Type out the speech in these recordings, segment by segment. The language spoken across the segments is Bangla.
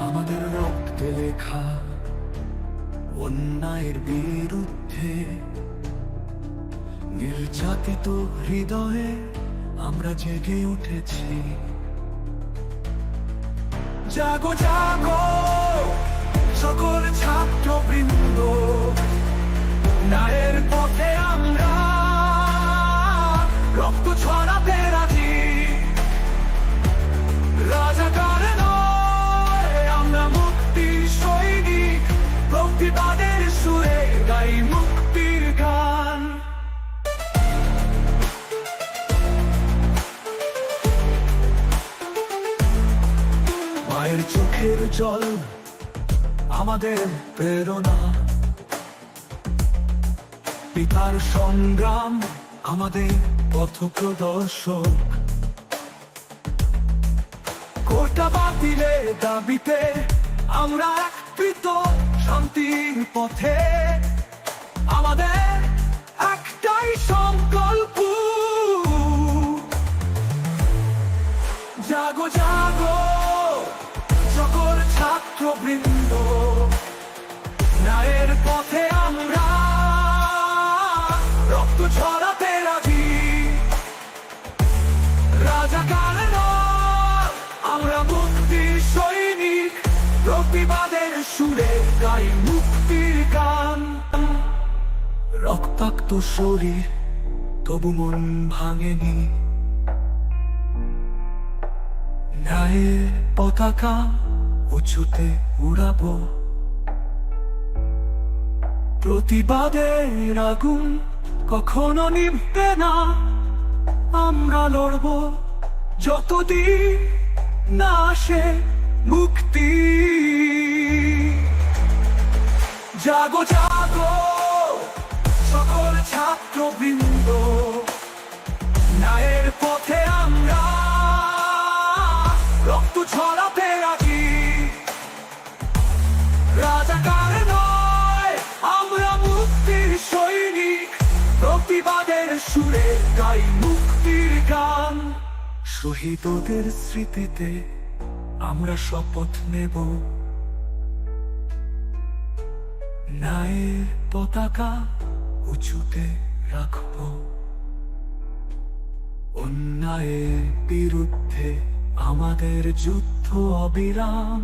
রক্তে লেখা অন্যায়ের বিরুদ্ধে। নির্যাতিত হৃদয়ে আমরা জেগে উঠেছি। জাগো জাগো! মায়ের চোখের জল আমাদের প্রেরণা। পিতার সংগ্রাম আমাদের পথ প্রদর্শক কোটা বাতিলে দাবিতে আমরা একত্রিত শান্তির পথে। আমাদের একটাই সংকল্প। জাগো জাগো ছাত্রবৃন্দ ন্যায়ের পথে আমরা রক্ত ছড়াতে রাজি। রাজাকার আমরা মুক্তির সৈনিক, প্রতিবাদের সুরে গাই মুক্তির গান। রক্তাক্ত শরীর, তবু মন ভাঙেনি। ন্যায়ের পতাকা উঁচুতে উড়াবো। প্রতিবাদের আগুন কখনো নিভবে না। আমরা লড়ব যতদিন না আসে মুক্তি। জাগো জাগো, সকল ছাত্রবৃন্দ। ন্যায়ের পথে প্রতিবাদের সুরে গাই মুক্তির গান। শহীদদের স্মৃতিতে আমরা শপথ নেব। ন্যায়ের পতাকা উঁচুতে রাখব। অন্যায়ের বিরুদ্ধে আমাদের যুদ্ধ অবিরাম।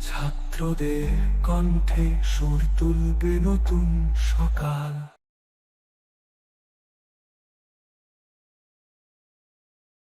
ছাত্রদের কণ্ঠে সুর তুলবে নতুন সকাল।